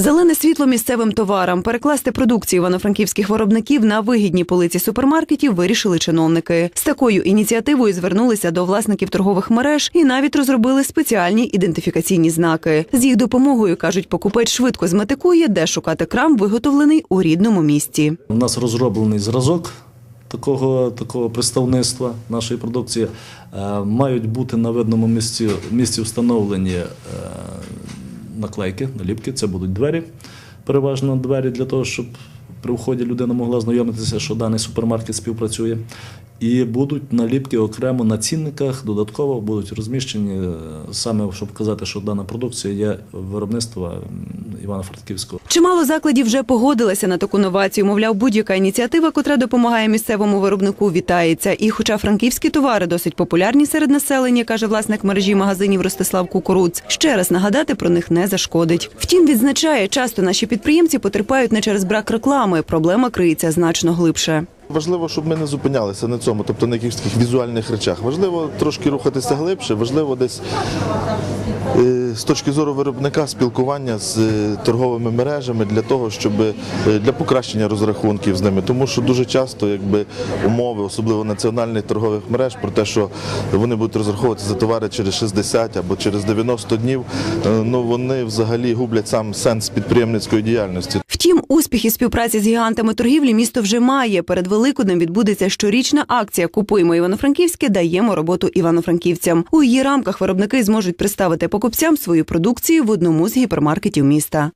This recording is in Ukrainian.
Зелене світло місцевим товарам перекласти продукцію івано-франківських виробників на вигідні полиці супермаркетів вирішили чиновники. З такою ініціативою звернулися до власників торгових мереж і навіть розробили спеціальні ідентифікаційні знаки. З їх допомогою кажуть, покупець швидко зметикує, де шукати крам, виготовлений у рідному місті. У нас розроблений зразок такого, такого представництва нашої продукції. Е, Мають бути на видному місці, місці встановлені е, наклейки, наліпки. Це будуть двері, переважно двері для того, щоб при вході людина могла знайомитися, що даний супермаркет співпрацює. І будуть наліпки окремо на цінниках, додатково будуть розміщені е, саме, щоб казати, що дана продукція є виробництва Івано-Франківського. Чимало закладів вже погодилися на таку новацію. Мовляв, будь-яка ініціатива, котра допомагає місцевому виробнику, вітається. І хоча франківські товари досить популярні серед населення, каже власник мережі магазинів Ростислав Кукуруц, ще раз нагадати про них не зашкодить. Втім, відзначає, часто наші підприємці потерпають не через брак реклами. Проблема криється значно глибше. Важливо, щоб ми не зупинялися на цьому, тобто на якихось таких візуальних речах. Важливо трошки рухатися глибше, важливо десь е, з точки зору виробника спілкування з е, торговими мережами для того, щоб е, для покращення розрахунків з ними. Тому що дуже часто якби умови, особливо національних торгових мереж, про те, що вони будуть розраховувати за товари через 60 або через 90 днів, ну вони взагалі гублять сам сенс підприємницької діяльності. Втім, успіхи співпраці з гігантами торгівлі місто вже має. Перед Великоднем відбудеться щорічна акція Купуємо Івано-Франківське, даємо роботу івано-франківцям. У її рамках виробники зможуть представити покупцям свою продукцію в одному з гіпермаркетів міста.